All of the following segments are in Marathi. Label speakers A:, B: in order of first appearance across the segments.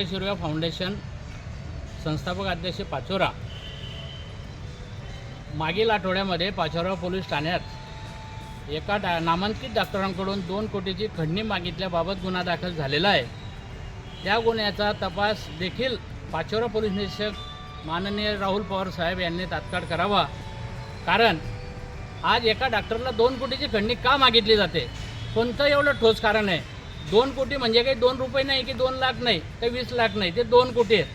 A: शिरव्या फाउंडेशन संस्थापक अध्यक्ष पाचोरा. मागील आठवड्यामध्ये पाचोरा पोलीस ठाण्यात एका डा नामांकित डॉक्टरांकडून दोन कोटीची खंडणी मागितल्याबाबत गुन्हा दाखल झालेला आहे. त्या गुन्ह्याचा तपास देखील पाचोरा पोलीस निरीक्षक माननीय राहुल पवार साहेब यांनी तात्काळ करावा. कारण आज एका डॉक्टरला दोन कोटीची खंडणी का मागितली जाते? कोणतं एवढं ठोस कारण आहे? दोन कोटी म्हणजे काही दोन रुपये नाही की दोन लाख नाही तर वीस लाख नाही ते दोन कोटी आहेत.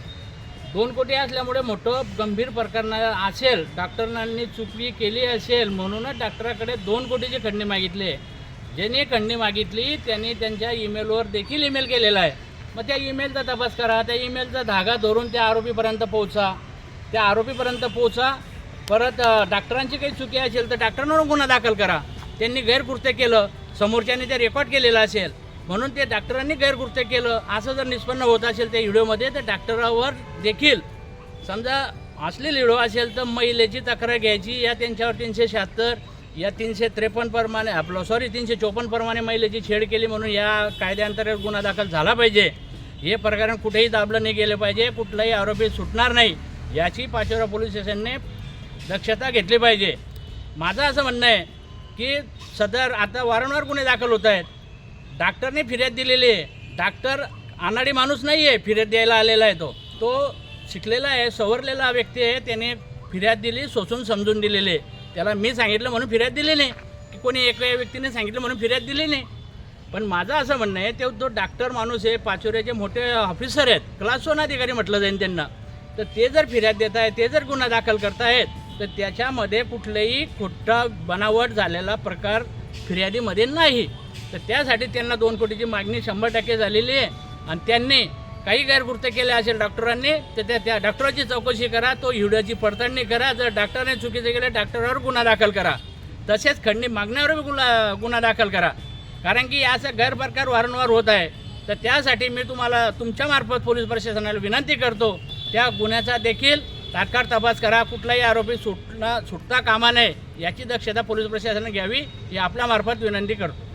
A: दोन कोटी असल्यामुळे मोठं गंभीर प्रकरण असेल डॉक्टरांनी चुकी केली असेल म्हणूनच डॉक्टराकडे दोन कोटीची खंडणी मागितली आहे. ज्यांनी खंडणी मागितली त्यांनी त्यांच्या ईमेलवर देखील ईमेल केलेला आहे. मग त्या ईमेलचा तपास करा त्या ईमेलचा धागा धरून त्या आरोपीपर्यंत पोहोचा. त्या आरोपीपर्यंत पोहोचा. परत डॉक्टरांची काही चुकी असेल तर डॉक्टरांवर गुन्हा दाखल करा. त्यांनी गैरकृत्य केलं समोरच्याने ते रेकॉर्ड केलेलं असेल. म्हणून ते डॉक्टरांनी गैरकृत्य केलं. असं जर निष्पन्न होत असेल त्या व्हिडिओमध्ये तर डॉक्टरावर देखील समजा असलेली व्हिडिओ असेल तर महिलेची तक्रार घ्यायची. या त्यांच्यावर तीनशे शहात्तर या तीनशे त्रेपन्न प्रमाणे आपलं सॉरी तीनशे चोपन्न प्रमाणे महिलेची छेड केली म्हणून या कायद्याअंतर्गत गुन्हा दाखल झाला पाहिजे. हे प्रकरण कुठेही दाबलं नाही गेलं पाहिजे. कुठलाही आरोपी सुटणार नाही. याची पाचोरा पोलीस स्टेशनने दक्षता घेतली पाहिजे. माझं असं म्हणणं आहे की सदर आता वारंवार गुन्हे दाखल होत आहेत. डॉक्टरने फिर्याद दिलेली आहे. डॉक्टर अनाडी माणूस नाही आहे फिर्याद द्यायला आलेला आहे तो. तो शिकलेला आहे सवरलेला व्यक्ती आहे त्याने फिर्याद दिली सोसून समजून दिलेली आहे. त्याला मी सांगितलं म्हणून फिर्याद दिली नाही. की कोणी एका व्यक्तीने सांगितलं म्हणून फिर्याद दिली नाही. पण माझं असं म्हणणं आहे ते तो डॉक्टर माणूस आहे पाचोऱ्याचे मोठे ऑफिसर आहेत क्लास वन अधिकारी म्हटलं जाईल त्यांना. तर ते जर फिर्याद देत आहे ते जर गुन्हा दाखल करतायत तर त्याच्यामध्ये कुठलेही खोटा बनावट झालेला प्रकार फिर्यादीमध्ये नाही. तर त्यासाठी त्यांना दोन कोटीची मागणी शंभर टक्के झालेली आहे. आणि त्यांनी काही गैरकृत्य केले असेल डॉक्टरांनी तर त्या त्या डॉक्टराची चौकशी करा तो हिवड्याची पडताळणी करा. जर डॉक्टरने चुकीचे केले डॉक्टरवर गुन्हा दाखल करा. तसेच खंडणी मागण्यावर गुन्हा गुन्हा दाखल करा. कारण की याचा गैरप्रकार वारंवार होत आहे. तर त्यासाठी मी तुम्हाला तुमच्यामार्फत पोलीस प्रशासनाला विनंती करतो त्या गुन्ह्याचा देखील तात्काळ तपास करा. कुठलाही आरोपी सुटणं सुटता कामा नये याची दक्षता पोलीस प्रशासनाने घ्यावी ही आपल्यामार्फत विनंती करतो.